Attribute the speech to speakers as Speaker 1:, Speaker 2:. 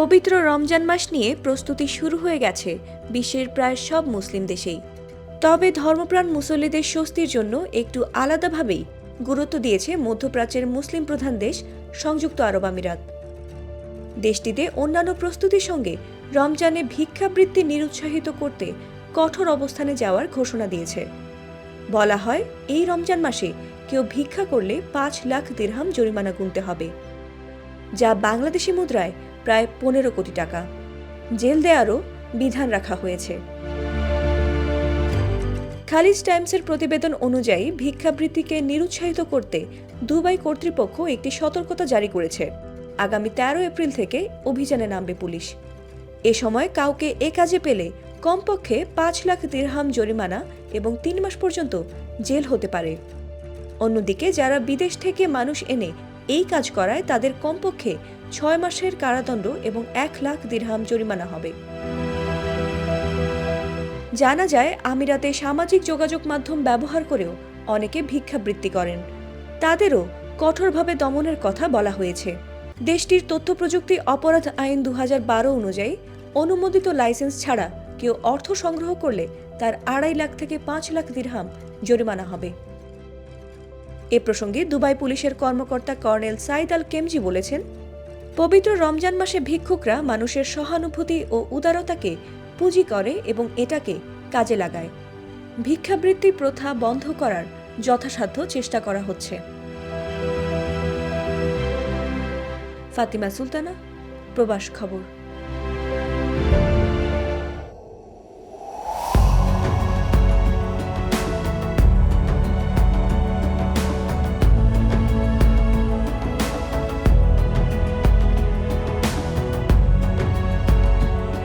Speaker 1: পবিত্র রমজান মাস নিয়ে প্রস্তুতি শুরু হয়ে গেছে বিশ্বের প্রায় সব মুসলিম দেশেই। তবে ধর্মপ্রাণ মুসল্লিদের স্বস্তির জন্য একটু আলাদাভাবেই গুরুত্ব দিয়েছে মধ্যপ্রাচ্যের মুসলিম প্রধান দেশ সংযুক্ত আরব আমিরাত। দেশটিতে অন্যান্য প্রস্তুতির সঙ্গে রমজানে ভিক্ষাবৃত্তি নিরুৎসাহিত করতে কঠোর অবস্থানে যাওয়ার ঘোষণা দিয়েছে। বলা হয়, এই রমজান মাসে কেউ ভিক্ষা করলে পাঁচ লাখ দিরহাম জরিমানা গুনতে হবে, যা বাংলাদেশি মুদ্রায় প্রায় পনেরো কোটি টাকা। জেল দেয়ারও বিধান রাখা হয়েছে। খালিজ টাইমসের প্রতিবেদন অনুযায়ী ভিক্ষাবৃত্তিকে নিরুৎসাহিত করতে দুবাই কর্তৃপক্ষ একটি সতর্কতা জারি করেছে। আগামী তেরো এপ্রিল থেকে অভিযানে নামবে পুলিশ। এ সময় কাউকে এ কাজে পেলে কমপক্ষে পাঁচ লাখ দিরহাম জরিমানা এবং তিন মাস পর্যন্ত জেল হতে পারে। অন্যদিকে যারা বিদেশ থেকে মানুষ এনে এই কাজ করায় তাদের কমপক্ষে ছয় মাসের কারাদণ্ড এবং এক লাখ দিরহাম জরিমানা হবে। জানা যায়, আমিরাতে সামাজিক যোগাযোগ মাধ্যম ব্যবহার করেও অনেকে ভিক্ষাবৃত্তি করেন। তাদেরও কঠোরভাবে দমনের কথা বলা হয়েছে। দেশটির তথ্য প্রযুক্তি অপরাধ আইন দু হাজার বারো অনুযায়ী অনুমোদিত লাইসেন্স ছাড়া কেউ অর্থ সংগ্রহ করলে তার আড়াই লাখ থেকে পাঁচ লাখ দিরহাম জরিমানা হবে। এ প্রসঙ্গে দুবাই পুলিশের কর্মকর্তা কর্নেল সাইদ আল কেমজি বলেছেন পবিত্র রমজান মাসে ভিক্ষুকরা মানুষের সহানুভূতি ও উদারতাকে পুঁজি করে এবং এটাকে কাজে লাগায়। ভিক্ষাবৃত্তি প্রথা বন্ধ করার যথাসাধ্য চেষ্টা করা হচ্ছে। ফাতিমা সুলতানা, প্রবাস খবর।